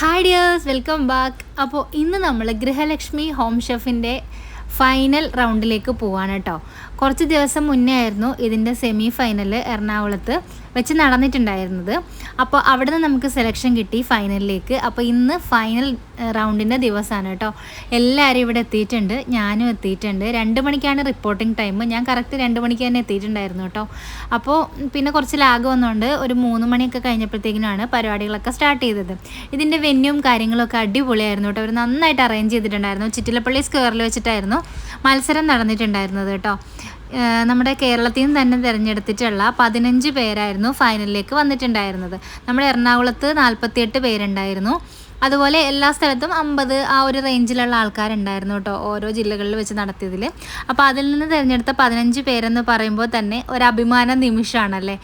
Hi dears welcome back അപ്പോൾ ഇന്ന് നമ്മൾ ഗൃഹലക്ഷ്മി ഹോം ഷെഫിന്റെ ഫൈനൽ റൗണ്ടിലേക്ക് പോവാണ് കേട്ടോ. കുറച്ച് ദിവസം മുന്നേ ആയിരുന്നു ഇതിന്റെ സെമി ഫൈനൽ എറണാകുളത്ത്. വെച്ച് നടന്നിട്ടുണ്ടായിരുന്നത്. അപ്പോൾ അവിടെ നിന്ന് നമുക്ക് സെലക്ഷൻ കിട്ടി ഫൈനലിലേക്ക് അപ്പോൾ ഇന്ന് ഫൈനൽ റൗണ്ടിന്റെ ദിവസമാണ് കേട്ടോ. എല്ലാവരും ഇവിടെ എത്തിയിട്ടുണ്ട്. ഞാനും എത്തിയിട്ടുണ്ട്. രണ്ട് മണിക്കാണ് റിപ്പോർട്ടിംഗ് ടൈം ഞാൻ കറക്റ്റ് രണ്ട് മണിക്ക് തന്നെ എത്തിയിട്ടുണ്ടായിരുന്നു കേട്ടോ. അപ്പോൾ പിന്നെ കുറച്ച് ലാഗ് വന്നുകൊണ്ട് ഒരു മൂന്ന് മണിയൊക്കെ കഴിഞ്ഞപ്പോഴത്തേക്കിനാണ് പരിപാടികളൊക്കെ സ്റ്റാർട്ട് ചെയ്തത്. ഇതിന്റെ വെന്യൂം കാര്യങ്ങളൊക്കെ അടിപൊളിയായിരുന്നു കേട്ടോ. അവർ നന്നായിട്ട് അറേഞ്ച് ചെയ്തിട്ടുണ്ടായിരുന്നു. ചിറ്റിലപ്പള്ളി സ്ക്വയറിൽ വെച്ചിട്ടായിരുന്നു മത്സരം നടന്നിട്ടുണ്ടായിരുന്നത് കേട്ടോ. നമ്മുടെ കേരളത്തിൽ നിന്ന് തന്നെ തിരഞ്ഞെടുത്തിട്ടുള്ള പതിനഞ്ച് പേരായിരുന്നു ഫൈനലിലേക്ക് വന്നിട്ടുണ്ടായിരുന്നത്. നമ്മുടെ എറണാകുളത്ത് നാൽപ്പത്തിയെട്ട് പേരുണ്ടായിരുന്നു. അതുപോലെ എല്ലാ സ്ഥലത്തും അമ്പത് ആ ഒരു റേഞ്ചിലുള്ള ആൾക്കാരുണ്ടായിരുന്നു കേട്ടോ ഓരോ ജില്ലകളിൽ വെച്ച് നടത്തിയതിൽ അപ്പോൾ അതിൽ നിന്ന് തിരഞ്ഞെടുത്ത പതിനഞ്ച് പേരെന്ന് പറയുമ്പോൾ തന്നെ ഒരു അഭിമാന നിമിഷമാണല്ലേ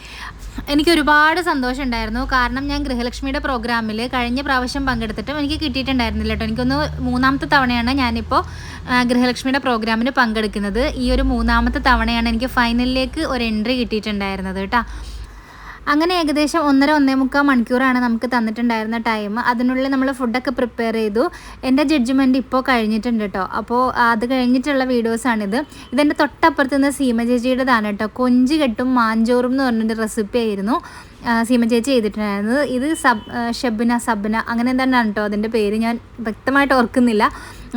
എനിക്ക് ഒരുപാട് സന്തോഷം ഉണ്ടായിരുന്നു കാരണം ഞാൻ ഗൃഹലക്ഷ്മിയുടെ പ്രോഗ്രാമിൽ കഴിഞ്ഞ പ്രാവശ്യം പങ്കെടുത്തിട്ടും എനിക്ക് കിട്ടിയിട്ടുണ്ടായിരുന്നില്ല കേട്ടോ. എനിക്കൊന്ന് മൂന്നാമത്തെ തവണയാണ് ഞാനിപ്പോൾ ഗൃഹലക്ഷ്മിയുടെ പ്രോഗ്രാമിന് പങ്കെടുക്കുന്നത്. ഈ ഒരു മൂന്നാമത്തെ തവണയാണ് എനിക്ക് ഫൈനലിലേക്ക് ഒരു എൻട്രി കിട്ടിയിട്ടുണ്ടായിരുന്നത് കേട്ടോ. അങ്ങനെ ഏകദേശം ഒന്നര ഒന്നേ മുക്കാൽ മണിക്കൂറാണ് നമുക്ക് തന്നിട്ടുണ്ടായിരുന്ന ടൈം അതിനുള്ളിൽ നമ്മൾ ഫുഡൊക്കെ പ്രിപ്പയർ ചെയ്തു. എന്റെ ജഡ്ജ്മെന്റ് ഇപ്പോൾ കഴിഞ്ഞിട്ടുണ്ട് കേട്ടോ അപ്പോൾ അത് കഴിഞ്ഞിട്ടുള്ള വീഡിയോസാണിത് ഇതെന്റെ തൊട്ടപ്പുറത്ത് നിന്ന് സീമ ചേച്ചിയുടേതാണ് കേട്ടോ കൊഞ്ച് കെട്ടും മാഞ്ചോറും എന്ന് പറഞ്ഞൊരു റെസിപ്പി ആയിരുന്നു സീമ ചേച്ചി ചെയ്തിട്ടുണ്ടായിരുന്നത്. ഇത് സബ് ഷബ്ന സബ്ന അങ്ങനെ എന്താണ് കേട്ടോ അതിന്റെ പേര് ഞാൻ വ്യക്തമായിട്ട് ഓർക്കുന്നില്ല.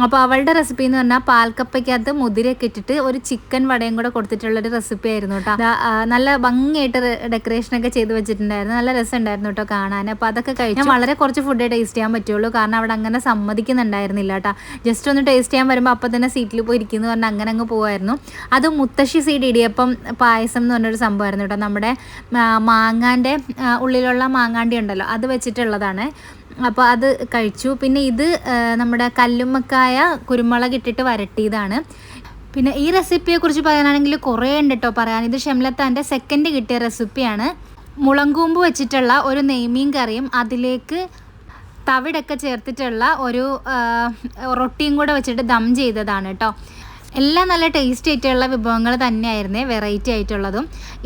അപ്പോൾ അവളുടെ റെസിപ്പി എന്ന് പറഞ്ഞാൽ പാൽക്കപ്പയ്ക്കകത്ത് മുതിരയൊക്കെ ഇട്ടിട്ട് ഒരു ചിക്കൻ വടയും കൂടെ കൊടുത്തിട്ടുള്ളൊരു റെസിപ്പി ആയിരുന്നു കേട്ടോ നല്ല ഭംഗിയായിട്ട് ഡെക്കറേഷനൊക്കെ ചെയ്ത് വെച്ചിട്ടുണ്ടായിരുന്നു. നല്ല രസമുണ്ടായിരുന്നു കേട്ടോ കാണാൻ. അപ്പോൾ അതൊക്കെ കഴിച്ചു. വളരെ കുറച്ച് ഫുഡേ ടേസ്റ്റ് ചെയ്യാൻ പറ്റുള്ളൂ. കാരണം അവിടെ അങ്ങനെ സമ്മതിക്കുന്നുണ്ടായിരുന്നില്ല കേട്ടോ ജസ്റ്റ് ഒന്ന് ടേസ്റ്റ് ചെയ്യാൻ വരുമ്പോൾ അപ്പോൾ തന്നെ സീറ്റിൽ പോയി ഇരിക്കുന്നു പറഞ്ഞാൽ അങ്ങനെ അങ്ങ് പോകുമായിരുന്നു അത് മുത്തശ്ശി സീഡ് ഇടിയപ്പം പായസം എന്ന് പറഞ്ഞൊരു സംഭവമായിരുന്നു കേട്ടോ നമ്മുടെ മാങ്ങാന്റെ ഉള്ളിലുള്ള മാങ്ങാണ്ടി ഉണ്ടല്ലോ അത് വെച്ചിട്ടുള്ളതാണ്. അപ്പോൾ അത് കഴിച്ചു. പിന്നെ ഇത് നമ്മുടെ കല്ലുമ്മക്കായ കുരുമുളക് ഇട്ടിട്ട് വരട്ടിയതാണ്. പിന്നെ ഈ റെസിപ്പിയെക്കുറിച്ച് പറയാനാണെങ്കിൽ കുറേ ഉണ്ട് കേട്ടോ പറയാൻ. ഇത് ഷെംലത്താന്റെ സെക്കൻഡ് കിട്ടിയ റെസിപ്പിയാണ്. മുളങ്കൂമ്പ് വെച്ചിട്ടുള്ള ഒരു നെയ്മീൻ കറിയും അതിലേക്ക് തവിടൊക്കെ ചേർത്തിട്ടുള്ള ഒരു റൊട്ടിയും കൂടെ വെച്ചിട്ട് ദം ചെയ്തതാണ് കേട്ടോ എല്ലാം നല്ല ടേസ്റ്റി ആയിട്ടുള്ള വിഭവങ്ങൾ തന്നെയായിരുന്നേ വെറൈറ്റി ആയിട്ടുള്ളതും.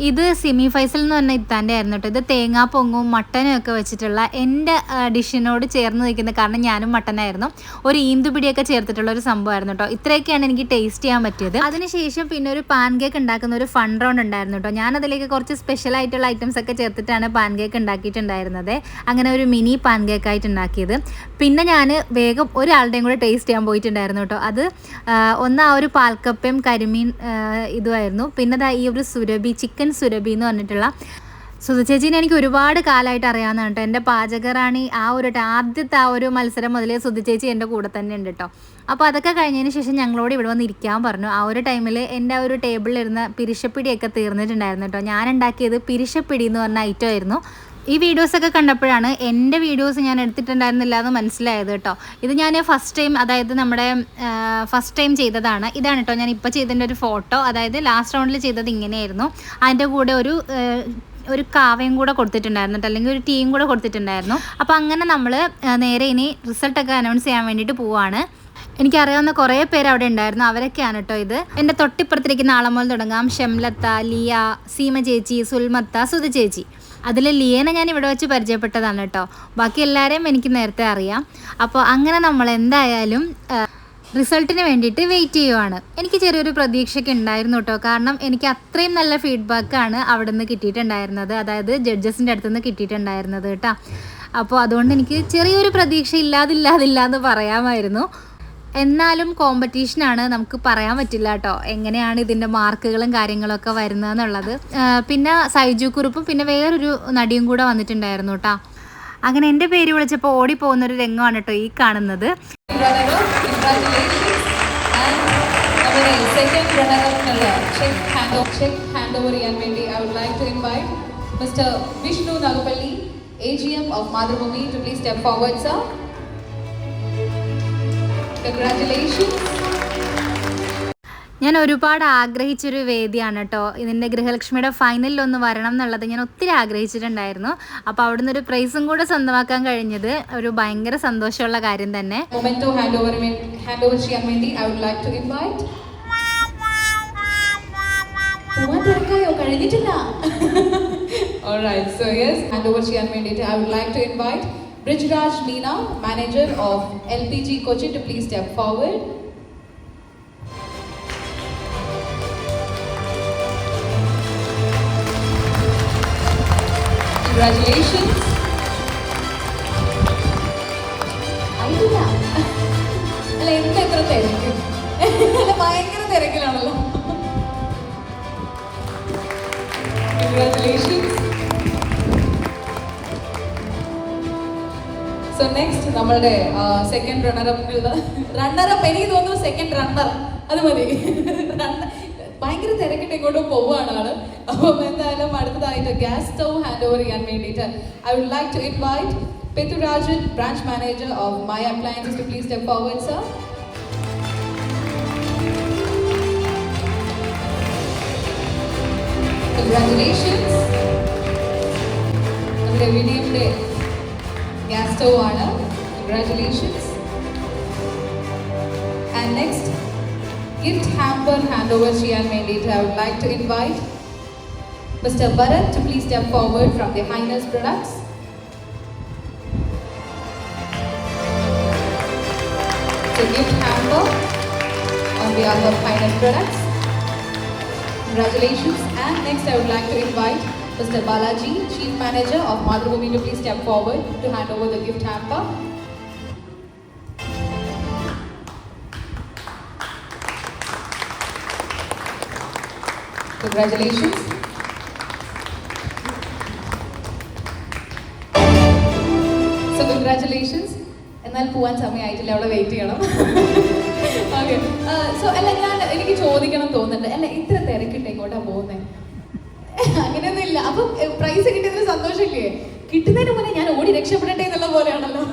ഇത് സിമി ഫൈസൽ എന്ന് പറഞ്ഞ ഇത്താന്റെ ആയിരുന്നു കേട്ടോ. ഇത് തേങ്ങാ പൊങ്ങും മട്ടനും ഒക്കെ വെച്ചിട്ടുള്ള എന്റെ ഡിഷിനോട് ചേർന്ന് നിൽക്കുന്ന കാരണം ഞാനും മട്ടനായിരുന്നു ഒരു ഈന്തുപിടിയൊക്കെ ചേർത്തിട്ടുള്ള ഒരു സംഭവമായിരുന്നു കേട്ടോ. ഇത്രയൊക്കെയാണ് എനിക്ക് ടേസ്റ്റ് ചെയ്യാൻ പറ്റിയത്. അതിനുശേഷം പിന്നെ ഒരു പാൻ കേക്ക് ഉണ്ടാക്കുന്ന ഒരു ഫൺ റൗണ്ട് ഉണ്ടായിരുന്നു കേട്ടോ. ഞാൻ അതിലേക്ക് കുറച്ച് സ്പെഷ്യൽ ആയിട്ടുള്ള ഐറ്റംസ് ഒക്കെ ചേർത്തിട്ടാണ് പാൻ കേക്ക് ഉണ്ടാക്കിയിട്ടുണ്ടായിരുന്നത്. അങ്ങനെ ഒരു മിനി പാൻ കേക്ക് ആയിട്ട് ഉണ്ടാക്കിയത്. പിന്നെ ഞാൻ വേഗം ഒരാളുടെയും കൂടെ ടേസ്റ്റ് ചെയ്യാൻ പോയിട്ടുണ്ടായിരുന്നു കേട്ടോ. അത് ഒന്ന് ആ ഒരു പാൽക്കപ്പയും കരിമീൻ ഇതുമായിരുന്നു. പിന്നെ ദാ ഈ ഒരു സുരഭി ചിക്കൻ സുരഭി എന്ന് പറഞ്ഞിട്ടുള്ള സുധ ചേച്ചീനെ എനിക്ക് ഒരുപാട് കാലമായിട്ട് അറിയാവുന്നതാണ് കേട്ടോ. എന്റെ പാചകറാണി ആ ഒരു ആദ്യത്തെ ആ ഒരു മത്സരം മുതലേ സുധ ചേച്ചി എന്റെ കൂടെ തന്നെ ഉണ്ട് കേട്ടോ. അപ്പോൾ അതൊക്കെ കഴിഞ്ഞതിന് ശേഷം ഞങ്ങളോട് ഇവിടെ വന്ന് ഇരിക്കാൻ പറഞ്ഞു. ആ ഒരു ടൈമിൽ എന്റെ ആ ഒരു ടേബിളിൽ ഇരുന്ന പിരിശപ്പിടിയൊക്കെ തീർന്നിട്ടുണ്ടായിരുന്നു കേട്ടോ. ഞാൻ ഉണ്ടാക്കിയത് പിരിശപ്പിടി എന്ന് പറഞ്ഞ ഐറ്റം ആയിരുന്നു. ഈ വീഡിയോസൊക്കെ കണ്ടപ്പോഴാണ് എന്റെ വീഡിയോസ് ഞാൻ എടുത്തിട്ടുണ്ടായിരുന്നില്ല എന്ന് മനസ്സിലായത് കേട്ടോ. ഇത് ഞാൻ ഫസ്റ്റ് ടൈം അതായത് നമ്മുടെ ഫസ്റ്റ് ടൈം ചെയ്തതാണ്. ഇതാണ് കേട്ടോ ഞാൻ ഇപ്പോൾ ചെയ്തതിന്റെ ഒരു ഫോട്ടോ അതായത് ലാസ്റ്റ് റൗണ്ടിൽ ചെയ്തത് ഇങ്ങനെയായിരുന്നു. അതിന്റെ കൂടെ ഒരു ഒരു കാവയും കൂടെ കൊടുത്തിട്ടുണ്ടായിരുന്നു അല്ലെങ്കിൽ ഒരു ടീം കൂടെ കൊടുത്തിട്ടുണ്ടായിരുന്നു. അപ്പോൾ അങ്ങനെ നമ്മൾ നേരെ ഇനി റിസൾട്ടൊക്കെ അനൗൺസ് ചെയ്യാൻ വേണ്ടിയിട്ട് പോവാണ്. എനിക്കറിയാവുന്ന കുറേ പേര് അവിടെ ഉണ്ടായിരുന്നു. അവരൊക്കെയാണ് കേട്ടോ ഇത്. എന്റെ തൊട്ടിപ്പുറത്തിരിക്കുന്ന ആളെ മുതൽ തുടങ്ങാം. ഷംലത്ത ലിയ സീമ ചേച്ചി സുൽമത്ത സുധ ചേച്ചി. അതിൽ ലിയനെ ഞാൻ ഇവിടെ വെച്ച് പരിചയപ്പെട്ടതാണ് കേട്ടോ. ബാക്കി എല്ലാവരെയും എനിക്ക് നേരത്തെ അറിയാം. അപ്പോൾ അങ്ങനെ നമ്മൾ എന്തായാലും റിസൾട്ടിന് വേണ്ടിയിട്ട് വെയിറ്റ് ചെയ്യുവാണ്. എനിക്ക് ചെറിയൊരു പ്രതീക്ഷയൊക്കെ ഉണ്ടായിരുന്നു കേട്ടോ. കാരണം എനിക്ക് അത്രയും നല്ല ഫീഡ്ബാക്കാണ് അവിടെ നിന്ന് കിട്ടിയിട്ടുണ്ടായിരുന്നത്. അതായത് ജഡ്ജസിന്റെ അടുത്ത് നിന്ന് കിട്ടിയിട്ടുണ്ടായിരുന്നത് കേട്ടോ. അപ്പോൾ അതുകൊണ്ട് എനിക്ക് ചെറിയൊരു പ്രതീക്ഷ ഇല്ലാതില്ലാതില്ല എന്ന് പറയാമായിരുന്നു. എന്നാലും കോമ്പറ്റീഷനാണ് നമുക്ക് പറയാൻ പറ്റില്ല കേട്ടോ. എങ്ങനെയാണ് ഇതിന്റെ മാർക്കുകളും കാര്യങ്ങളൊക്കെ വരുന്നതെന്നുള്ളത്. പിന്നെ സൈജു കുറുപ്പും പിന്നെ വേറൊരു നടിയും കൂടെ വന്നിട്ടുണ്ടായിരുന്നു കേട്ടോ. അങ്ങനെ എന്റെ പേര് വിളിച്ചപ്പോൾ ഓടിപ്പോകുന്നൊരു രംഗമാണ് കേട്ടോ ഈ കാണുന്നത്. Mister Vishnu Nagappally A G M of Mathrubhumi to please step forward വേണ്ടി ഞാൻ ഒരുപാട് ആഗ്രഹിച്ചൊരു വേദിയാണ് കേട്ടോ. ഇതിന്റെ ഗൃഹലക്ഷ്മിയുടെ ഫൈനലിൽ ഒന്ന് വരണം എന്നുള്ളത് ഞാൻ ഒത്തിരി ആഗ്രഹിച്ചിട്ടുണ്ടായിരുന്നു. അപ്പോൾ അവിടുന്ന് ഒരു പ്രൈസും കൂടെ സ്വന്തമാക്കാൻ കഴിഞ്ഞത് ഒരു ഭയങ്കര സന്തോഷമുള്ള കാര്യം തന്നെ. കഴിഞ്ഞിട്ടില്ല. Alright, so yes, hand over ചെയ്യാൻ വേണ്ടിയിട്ട് Brijraj Meena, manager of LPG Kochi to please step forward. Congratulations. അയ്യ. അല്ല എന്താ എത്ര തിരക്ക് അല്ല ഭയങ്കര തിരക്കിലാണല്ലോ സോ നെക്സ്റ്റ് നമ്മളുടെ second runner up runner up എനിക്ക് തോന്നുന്നു സെക്കൻഡ് റണ്ണർ അത് മതി. ഭയങ്കര തിരക്കിട്ട് ഇങ്ങോട്ട് പോവുകയാണ് ആൾ. അപ്പം എന്തായാലും അടുത്തതായിട്ട് ഗ്യാസ് സ്റ്റൗ ഹാൻഡ് ഓവർ ചെയ്യാൻ വേണ്ടിയിട്ട് I would like to invite Pethurajan branch manager of my appliances to please step forward sir congratulations നമ്മുടെ വിനയയുടെ ഗ്യാസ് സ്റ്റൗ ആണ് congratulations and next gift hamper hand over ചെയ്യാൻ വേണ്ടിയിട്ട് I would like to invite mister Bharath to please step forward from the Highness products The gift hamper on behalf of Highness Products. Congratulations. And next, I would like to invite Mr. Balaji, Chief Manager of Madhubhumi, to please step forward to hand over the gift hamper. Congratulations. So congratulations. എന്നാൽ പോവാൻ സമയമായിട്ടില്ല അവിടെ wait ചെയ്യണം okay so അല്ല ഞാൻ എനിക്ക് ചോദിക്കണം തോന്നുന്നുണ്ട് അല്ല ഇത്ര തിരക്കിട്ട് എങ്ങോട്ടാ പോകുന്നത് ഇല്ല അപ്പൊ പ്രൈസ് കിട്ടിയതിന് സന്തോഷമില്ലേ? കിട്ടുന്നതിന് മുന്നേ ഞാൻ ഓടി രക്ഷപ്പെടട്ടെ എന്നുള്ള പോലെയാണല്ലോ.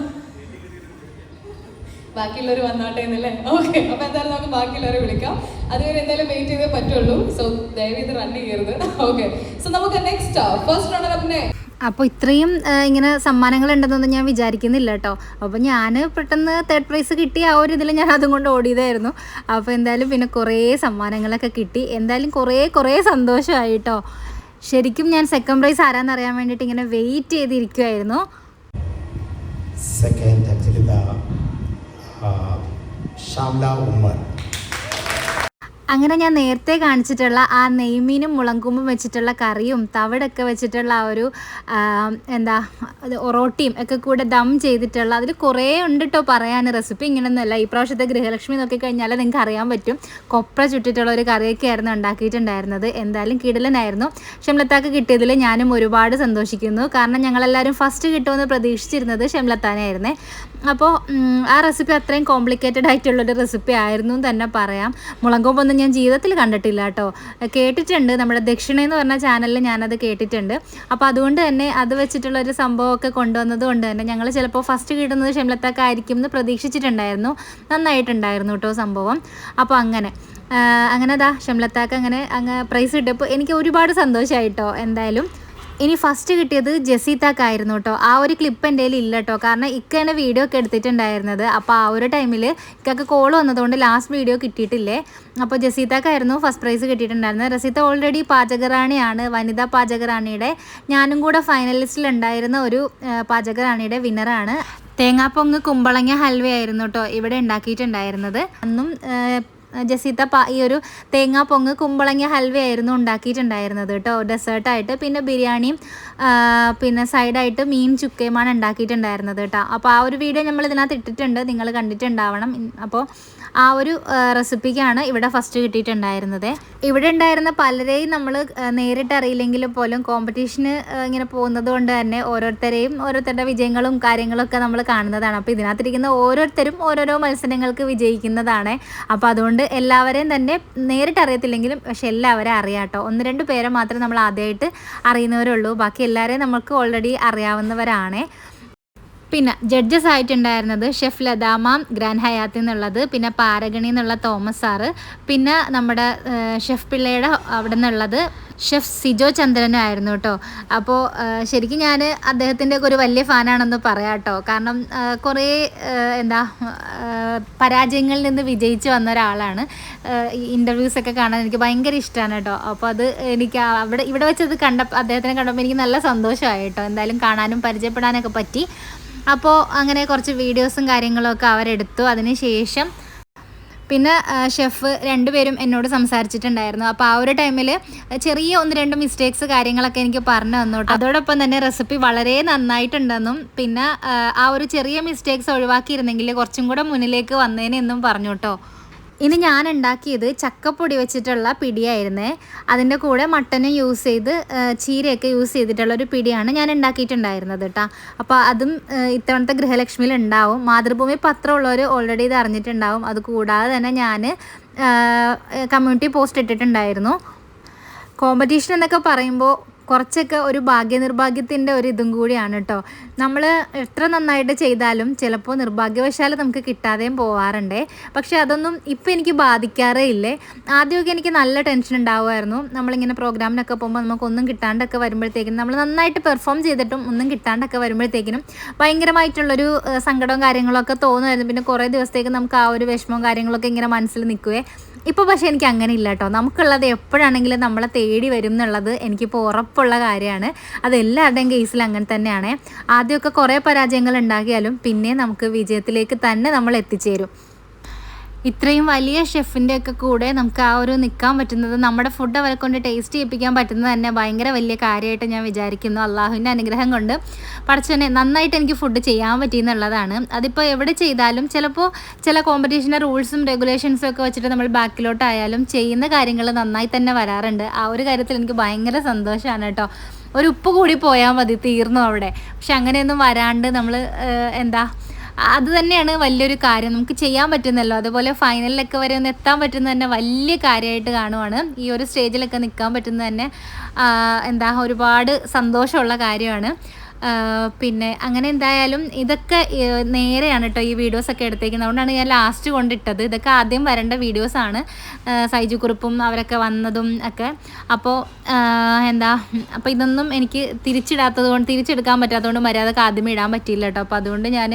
ബാക്കിയുള്ളവർ വന്നോട്ടെ എന്നല്ലേ? ഓക്കെ അപ്പൊ എന്തായാലും നമുക്ക് ബാക്കിയുള്ളവരെ വിളിക്കാം. അതുവരെ എന്തായാലും വെയിറ്റ് ചെയ്തേ പറ്റുള്ളൂ. സോ ദയവീത് റൺ ചെയ്യരുത്. ഓക്കെ സോ നമുക്ക് നെക്സ്റ്റ് ഫസ്റ്റ് റണ്ണർ അപ്പിനെ അപ്പോൾ ഇത്രയും ഇങ്ങനെ സമ്മാനങ്ങൾ ഉണ്ടെന്നൊന്നും ഞാൻ വിചാരിക്കുന്നില്ല കേട്ടോ. അപ്പോൾ ഞാൻ പെട്ടെന്ന് തേർഡ് പ്രൈസ് കിട്ടി ആ ഒരു ഇതിൽ ഞാൻ അതും കൊണ്ട് ഓടിയതായിരുന്നു. അപ്പോൾ എന്തായാലും പിന്നെ കുറേ സമ്മാനങ്ങളൊക്കെ കിട്ടി. എന്തായാലും കുറേ കുറേ സന്തോഷമായി കേട്ടോ. ശരിക്കും ഞാൻ സെക്കൻഡ് പ്രൈസ് ആരാന്ന് അറിയാൻ വേണ്ടിയിട്ട് ഇങ്ങനെ വെയിറ്റ് ചെയ്തിരിക്കുമായിരുന്നു Second, actually, അങ്ങനെ ഞാൻ നേരത്തെ കാണിച്ചിട്ടുള്ള ആ നെയ്മീനും മുളങ്കുമ്പും വെച്ചിട്ടുള്ള കറിയും തവിടൊക്കെ വെച്ചിട്ടുള്ള ആ ഒരു എന്താ ഒറോട്ടിയും ഒക്കെ കൂടെ ദം ചെയ്തിട്ടുള്ള അതിൽ കുറേ ഉണ്ട് കേട്ടോ പറയാൻ റെസിപ്പി ഇങ്ങനെയൊന്നുമല്ല ഈ പ്രാവശ്യത്തെ ഗൃഹലക്ഷ്മി നോക്കിക്കഴിഞ്ഞാൽ നിങ്ങൾക്ക് അറിയാൻ പറ്റും. കൊപ്ര ചുറ്റിട്ടുള്ള ഒരു കറിയൊക്കെ ആയിരുന്നു ഉണ്ടാക്കിയിട്ടുണ്ടായിരുന്നത്. എന്തായാലും കിടലനായിരുന്നു. ഷംലത്താക്ക് കിട്ടിയതിൽ ഞാനും ഒരുപാട് സന്തോഷിക്കുന്നു. കാരണം ഞങ്ങളെല്ലാവരും ഫസ്റ്റ് കിട്ടുമെന്ന് പ്രതീക്ഷിച്ചിരുന്നത് ഷംലത്താനായിരുന്നേ. അപ്പോൾ ആ റെസിപ്പി അത്രയും കോംപ്ലിക്കേറ്റഡ് ആയിട്ടുള്ളൊരു റെസിപ്പി ആയിരുന്നു എന്ന് തന്നെ പറയാം. മുളങ്കൊമ്പൊന്നും ഞാൻ ജീവിതത്തിൽ കണ്ടിട്ടില്ല കേട്ടോ. കേട്ടിട്ടുണ്ട്. നമ്മുടെ ദക്ഷിണ എന്ന് പറഞ്ഞ ചാനലിൽ ഞാനത് കേട്ടിട്ടുണ്ട്. അപ്പോൾ അതുകൊണ്ട് തന്നെ അത് വെച്ചിട്ടുള്ളൊരു സംഭവമൊക്കെ കൊണ്ടുവന്നത് കൊണ്ട് തന്നെ ഞങ്ങൾ ചിലപ്പോൾ ഫസ്റ്റ് കിട്ടുന്നത് ഷെംലത്തൊക്കെ ആയിരിക്കും എന്ന് പ്രതീക്ഷിച്ചിട്ടുണ്ടായിരുന്നു. നന്നായിട്ടുണ്ടായിരുന്നു കേട്ടോ സംഭവം. അപ്പോൾ അങ്ങനെ. അങ്ങനെ ദാ ഷംലത്താക്ക് അങ്ങനെ അങ്ങ് പ്രൈസ് കിട്ടിയപ്പോൾ എനിക്ക് ഒരുപാട് സന്തോഷമായിട്ടോ എന്തായാലും ഇനി ഫസ്റ്റ് കിട്ടിയത് ആയിരുന്നു കേട്ടോ. ആ ഒരു ക്ലിപ്പ് എന്റെ കയ്യിൽ ഇല്ല കേട്ടോ. കാരണം ഇക്കനെ വീഡിയോ ഒക്കെ എടുത്തിട്ടുണ്ടായിരുന്നത്. അപ്പോൾ ആ ഒരു ടൈമിൽ ഇക്കൊക്കെ കോൾ വന്നതുകൊണ്ട് ലാസ്റ്റ് വീഡിയോ കിട്ടിയിട്ടില്ലേ. അപ്പോൾ ജസീത്താക്കായിരുന്നു ഫസ്റ്റ് പ്രൈസ് കിട്ടിയിട്ടുണ്ടായിരുന്നത്. റസീത്ത ഓൾറെഡി പാചകറാണിയാണ്. വനിതാ പാചകറാണിയുടെ ഞാനും കൂടെ ഫൈനലിസ്റ്റിൽ ഉണ്ടായിരുന്ന ഒരു പാചകറാണിയുടെ വിന്നറാണ് തേങ്ങാപ്പൊങ്ങ് കുമ്പളങ്ങ ഹൽവ ആയിരുന്നു കേട്ടോ ഇവിടെ ഉണ്ടാക്കിയിട്ടുണ്ടായിരുന്നത്. അന്നും ജസീത്ത ഈ ഒരു തേങ്ങാ പൊങ്ങ് കുമ്പളങ്ങ ഹൽവ ആയിരുന്നു ഉണ്ടാക്കിയിട്ടുണ്ടായിരുന്നത് കേട്ടോ. ഡെസേർട്ടായിട്ട് പിന്നെ ബിരിയാണിയും പിന്നെ സൈഡായിട്ട് മീൻ ചുക്കയുമാണ് ഉണ്ടാക്കിയിട്ടുണ്ടായിരുന്നത് കേട്ടോ. അപ്പോൾ ആ ഒരു വീഡിയോ നമ്മൾ ഇതിനകത്ത് ഇട്ടിട്ടുണ്ട്. നിങ്ങൾ കണ്ടിട്ടുണ്ടാവണം. അപ്പോൾ ആ ഒരു റെസിപ്പിക്കാണ് ഇവിടെ ഫസ്റ്റ് കിട്ടിയിട്ടുണ്ടായിരുന്നത്. ഇവിടെ ഉണ്ടായിരുന്ന പലരെയും നമ്മൾ നേരിട്ട് അറിയില്ലെങ്കിൽ പോലും കോമ്പറ്റീഷന് ഇങ്ങനെ പോകുന്നത് കൊണ്ട് തന്നെ ഓരോരുത്തരെയും ഓരോരുത്തരുടെ വിജയങ്ങളും കാര്യങ്ങളും ഒക്കെ നമ്മൾ കാണുന്നതാണ്. അപ്പോൾ ഇതിനകത്തിരിക്കുന്ന ഓരോരുത്തരും ഓരോരോ മത്സരങ്ങൾക്ക് വിജയിക്കുന്നതാണ്. അപ്പോൾ അതുകൊണ്ട് എല്ലാവരെയും തന്നെ നേരിട്ട് അറിയത്തില്ലെങ്കിലും പക്ഷെ എല്ലാവരെയും അറിയാട്ടോ ഒന്ന് രണ്ട് പേരെ മാത്രമേ നമ്മൾ ആദ്യമായിട്ട് അറിയുന്നവരുള്ളൂ. ബാക്കി എല്ലാവരെയും നമുക്ക് ഓൾറെഡി അറിയാവുന്നവരാണേ. പിന്നെ ജഡ്ജസ് ആയിട്ടുണ്ടായിരുന്നത് ഷെഫ് ലതാമാം ഗ്രാൻഡ് ഹയാത്തി എന്നുള്ളത് പിന്നെ പാരഗണി എന്നുള്ള തോമസ് സാറ് പിന്നെ നമ്മുടെ ഷെഫ് പിള്ളയുടെ അവിടെ നിന്നുള്ളത് ഷെഫ് സിജോ ചന്ദ്രനും ആയിരുന്നു കേട്ടോ അപ്പോൾ ശരിക്കും ഞാൻ അദ്ദേഹത്തിന്റെ ഒരു വലിയ ഫാനാണെന്ന് പറയാം കേട്ടോ കാരണം കുറേ എന്താ പരാജയങ്ങളിൽ നിന്ന് വിജയിച്ച് വന്ന ഒരാളാണ്. ഇന്റർവ്യൂസ് ഒക്കെ കാണാൻ എനിക്ക് ഭയങ്കര ഇഷ്ടമാണ് കേട്ടോ അപ്പോൾ അത് എനിക്ക് അവിടെ ഇവിടെ വെച്ചത് കണ്ട അദ്ദേഹത്തിനെ കണ്ടപ്പോൾ എനിക്ക് നല്ല സന്തോഷമായി കേട്ടോ എന്തായാലും കാണാനും പരിചയപ്പെടാനൊക്കെ പറ്റി. അപ്പോൾ അങ്ങനെ കുറച്ച് വീഡിയോസും കാര്യങ്ങളൊക്കെ അവരെടുത്തു. അതിന് ശേഷം പിന്നെ ഷെഫ് രണ്ടുപേരും എന്നോട് സംസാരിച്ചിട്ടുണ്ടായിരുന്നു. അപ്പോൾ ആ ഒരു ടൈമിൽ ചെറിയ ഒന്ന് രണ്ട് മിസ്റ്റേക്സ് കാര്യങ്ങളൊക്കെ എനിക്ക് പറഞ്ഞു തന്നു അതോടൊപ്പം തന്നെ റെസിപ്പി വളരെ നന്നായിട്ടുണ്ടെന്നും പിന്നെ ആ ഒരു ചെറിയ മിസ്റ്റേക്സ് ഒഴിവാക്കിയിരുന്നെങ്കിൽ കുറച്ചും കൂടെ മുന്നിലേക്ക് വന്നേനെന്നും പറഞ്ഞു കേട്ടോ ഇനി ഞാൻ ഉണ്ടാക്കിയത് ചക്കപ്പൊടി വെച്ചിട്ടുള്ള പിടിയായിരുന്നേ. അതിന്റെ കൂടെ മട്ടനും യൂസ് ചെയ്ത് ചീരയൊക്കെ യൂസ് ചെയ്തിട്ടുള്ള ഒരു പിടിയാണ് ഞാൻ ഉണ്ടാക്കിയിട്ടുണ്ടായിരുന്നത് കേട്ടോ അപ്പോൾ അതും ഇത്തവണത്തെ ഗൃഹലക്ഷ്മിയിൽ ഉണ്ടാവും. മാതൃഭൂമി പത്രമുള്ളവർ ഓൾറെഡി ഇത് അറിഞ്ഞിട്ടുണ്ടാവും. അത് കൂടാതെ തന്നെ ഞാൻ കമ്മ്യൂണിറ്റി പോസ്റ്റ് ഇട്ടിട്ടുണ്ടായിരുന്നു. കോമ്പറ്റീഷൻ എന്നൊക്കെ പറയുമ്പോൾ കുറച്ചൊക്കെ ഒരു ഭാഗ്യനിർഭാഗ്യത്തിന്റെ ഒരു ഇതും കൂടിയാണ് കേട്ടോ. നമ്മൾ എത്ര നന്നായിട്ട് ചെയ്താലും ചിലപ്പോൾ നിർഭാഗ്യവശാൽ നമുക്ക് കിട്ടാതെയും പോവാറുണ്ടേ. പക്ഷേ അതൊന്നും ഇപ്പം എനിക്ക് ബാധിക്കാറേ ഇല്ലേ? ആദ്യമൊക്കെ എനിക്ക് നല്ല ടെൻഷൻ ഉണ്ടാവുമായിരുന്നു. നമ്മളിങ്ങനെ പ്രോഗ്രാമിനൊക്കെ പോകുമ്പോൾ നമുക്കൊന്നും കിട്ടാണ്ടൊക്കെ വരുമ്പോഴത്തേക്കും നമ്മൾ നന്നായിട്ട് പെർഫോം ചെയ്തിട്ടും ഒന്നും കിട്ടാണ്ടൊക്കെ വരുമ്പോഴത്തേക്കിനും ഭയങ്കരമായിട്ടുള്ളൊരു സങ്കടവും കാര്യങ്ങളൊക്കെ തോന്നുമായിരുന്നു. പിന്നെ കുറേ ദിവസത്തേക്ക് നമുക്ക് ആ ഒരു വിഷമവും കാര്യങ്ങളൊക്കെ ഇങ്ങനെ മനസ്സിൽ നിൽക്കുവേ ഇപ്പോൾ പക്ഷേ എനിക്ക് അങ്ങനെ ഇല്ല കേട്ടോ. നമുക്കുള്ളത് എപ്പോഴാണെങ്കിലും നമ്മളെ തേടി വരും എന്നുള്ളത് എനിക്കിപ്പോൾ ഉറപ്പുള്ള കാര്യമാണ്. അത് എല്ലാവരുടെയും കേസിൽ അങ്ങനെ തന്നെയാണ്. ആദ്യമൊക്കെ കുറേ പരാജയങ്ങൾ ഉണ്ടാക്കിയാലും പിന്നെ നമുക്ക് വിജയത്തിലേക്ക് തന്നെ നമ്മൾ എത്തിച്ചേരും. ഇത്രയും വലിയ ഷെഫിന്റെ ഒക്കെ കൂടെ നമുക്ക് ആ ഒരു നിൽക്കാൻ പറ്റുന്നത് നമ്മുടെ ഫുഡ് അവരെ കൊണ്ട് ടേസ്റ്റ് ചെയ്യിപ്പിക്കാൻ പറ്റുന്നത് തന്നെ ഭയങ്കര വലിയ കാര്യമായിട്ട് ഞാൻ വിചാരിക്കുന്നു. അള്ളാഹുവിന്റെ അനുഗ്രഹം കൊണ്ട്. പഠിച്ചനെ നന്നായിട്ട് എനിക്ക് ഫുഡ് ചെയ്യാൻ പറ്റിയെന്നുള്ളതാണ് അതിപ്പോൾ എവിടെ ചെയ്താലും ചിലപ്പോൾ ചില കോമ്പറ്റീഷന്റെ റൂൾസും റെഗുലേഷൻസും ഒക്കെ വെച്ചിട്ട് നമ്മൾ ബാക്കിലോട്ടായാലും ചെയ്യുന്ന കാര്യങ്ങൾ നന്നായി തന്നെ വരാറുണ്ട്. ആ ഒരു കാര്യത്തിൽ എനിക്ക് ഭയങ്കര സന്തോഷമാണ് കേട്ടോ. ഒരു ഉപ്പ് കൂടി പോയാൽ മതി തീർന്നു അവിടെ. പക്ഷെ അങ്ങനെയൊന്നും വരാണ്ട് നമ്മൾ എന്താ അത് തന്നെയാണ് വലിയൊരു കാര്യം. നമുക്ക് ചെയ്യാൻ പറ്റുന്നല്ലോ. അതുപോലെ ഫൈനലിലൊക്കെ വരെ ഒന്ന് എത്താൻ പറ്റുന്ന തന്നെ വലിയ കാര്യമായിട്ട് കാണുവാണ്. ഈ ഒരു സ്റ്റേജിലൊക്കെ നിൽക്കാൻ പറ്റുന്ന തന്നെ എന്താ ഒരുപാട് സന്തോഷമുള്ള കാര്യമാണ്. പിന്നെ അങ്ങനെ എന്തായാലും ഇതൊക്കെ നേരെയാണ് കേട്ടോ ഈ വീഡിയോസൊക്കെ എടുത്തേക്കുന്നത്. അതുകൊണ്ടാണ് ഞാൻ ലാസ്റ്റ് കൊണ്ടിട്ടത്. ഇതൊക്കെ ആദ്യം വരേണ്ട വീഡിയോസാണ് സൈജു കുറിപ്പും അവരൊക്കെ വന്നതും ഒക്കെ. അപ്പോൾ എന്താ അപ്പോൾ ഇതൊന്നും എനിക്ക് തിരിച്ചിടാത്തത് കൊണ്ട് തിരിച്ചെടുക്കാൻ പറ്റാത്തതുകൊണ്ട് മര്യാദയ്ക്ക് ആദ്യം ഇടാൻ പറ്റിയില്ല കേട്ടോ അപ്പോൾ അതുകൊണ്ട് ഞാൻ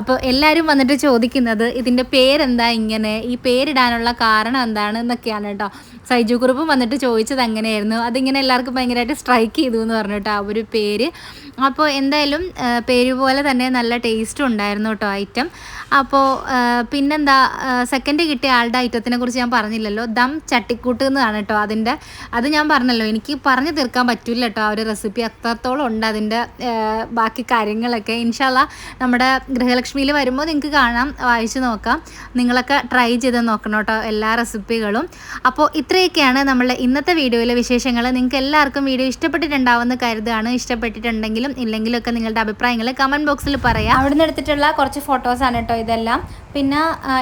അപ്പോൾ എല്ലാവരും വന്നിട്ട് ചോദിക്കുന്നത് ഇതിന്റെ പേരെന്താ ഇങ്ങനെ? ഈ പേരിടാനുള്ള കാരണം എന്താണ് എന്നൊക്കെയാണ് കേട്ടോ സൈജു കുറുപ്പും വന്നിട്ട് ചോദിച്ചത് അങ്ങനെയായിരുന്നു അതിങ്ങനെ എല്ലാവർക്കും ഭയങ്കരമായിട്ട് സ്ട്രൈക്ക് ചെയ്തു എന്ന് പറഞ്ഞു കേട്ടോ ആ ഒരു പേര്. അപ്പോൾ എന്തായാലും പേര് പോലെ തന്നെ നല്ല ടേസ്റ്റും ഉണ്ടായിരുന്നു കേട്ടോ ഐറ്റം അപ്പോൾ പിന്നെന്താ സെക്കൻഡ് കിട്ടിയ ആളുടെ ഐറ്റത്തിനെ കുറിച്ച് ഞാൻ പറഞ്ഞില്ലല്ലോ. ദം ചട്ടിക്കൂട്ട് എന്നാണ് കേട്ടോ അതിന്റെ അത് ഞാൻ പറഞ്ഞല്ലോ. എനിക്ക് പറഞ്ഞു തീർക്കാൻ പറ്റില്ല കേട്ടോ ആ ഒരു റെസിപ്പി അത്രത്തോളം ഉണ്ട് അതിന്റെ ബാക്കി കാര്യങ്ങളൊക്കെ. ഇൻഷാല്ല നമ്മുടെ ഗൃഹലക്ഷ്മിയിൽ വരുമ്പോൾ നിങ്ങൾക്ക് കാണാം വായിച്ച് നോക്കാം. നിങ്ങളൊക്കെ ട്രൈ ചെയ്ത് നോക്കണം കേട്ടോ എല്ലാ റെസിപ്പികളും അപ്പോൾ ഇത്രയൊക്കെയാണ് നമ്മൾ ഇന്നത്തെ വീഡിയോയിലെ വിശേഷങ്ങൾ നിങ്ങൾക്ക് എല്ലാവർക്കും വീഡിയോ ഇഷ്ടപ്പെട്ടിട്ടുണ്ടാവുമെന്ന് കരുതുകയാണ് ഇഷ്ടപ്പെട്ടിട്ടുണ്ടെങ്കിലും ഇല്ലെങ്കിലും ഒക്കെ നിങ്ങളുടെ അഭിപ്രായങ്ങൾ കമന്റ് ബോക്സിൽ പറയാം. അവിടെ നിന്ന് എടുത്തിട്ടുള്ള കുറച്ച് ഫോട്ടോസാണ് കേട്ടോ ഇതെല്ലാം. പിന്നെ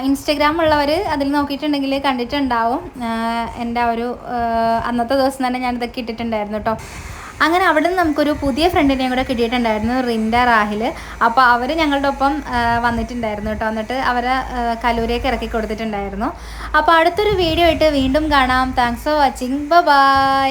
ഇൻസ്റ്റഗ്രാം ഉള്ളവർ അതിൽ നോക്കിയിട്ടുണ്ടെങ്കിൽ കണ്ടിട്ടുണ്ടാവും. എന്റെ ഒരു അന്നത്തെ ദിവസം തന്നെ ഞാൻ ഇതൊക്കെ ഇട്ടിട്ടുണ്ടായിരുന്നു കേട്ടോ അങ്ങനെ അവിടെ നിന്ന് നമുക്കൊരു പുതിയ ഫ്രണ്ടിനെയും കൂടെ കിട്ടിയിട്ടുണ്ടായിരുന്നു റിൻഡ റാഹിൽ. അപ്പോൾ അവർ ഞങ്ങളുടെ ഒപ്പം വന്നിട്ടുണ്ടായിരുന്നു കേട്ടോ എന്നിട്ട് അവരെ കലൂരേക്ക് ഇറക്കി കൊടുത്തിട്ടുണ്ടായിരുന്നു. അപ്പോൾ അടുത്തൊരു വീഡിയോ ആയിട്ട് വീണ്ടും കാണാം. Thanks for watching bye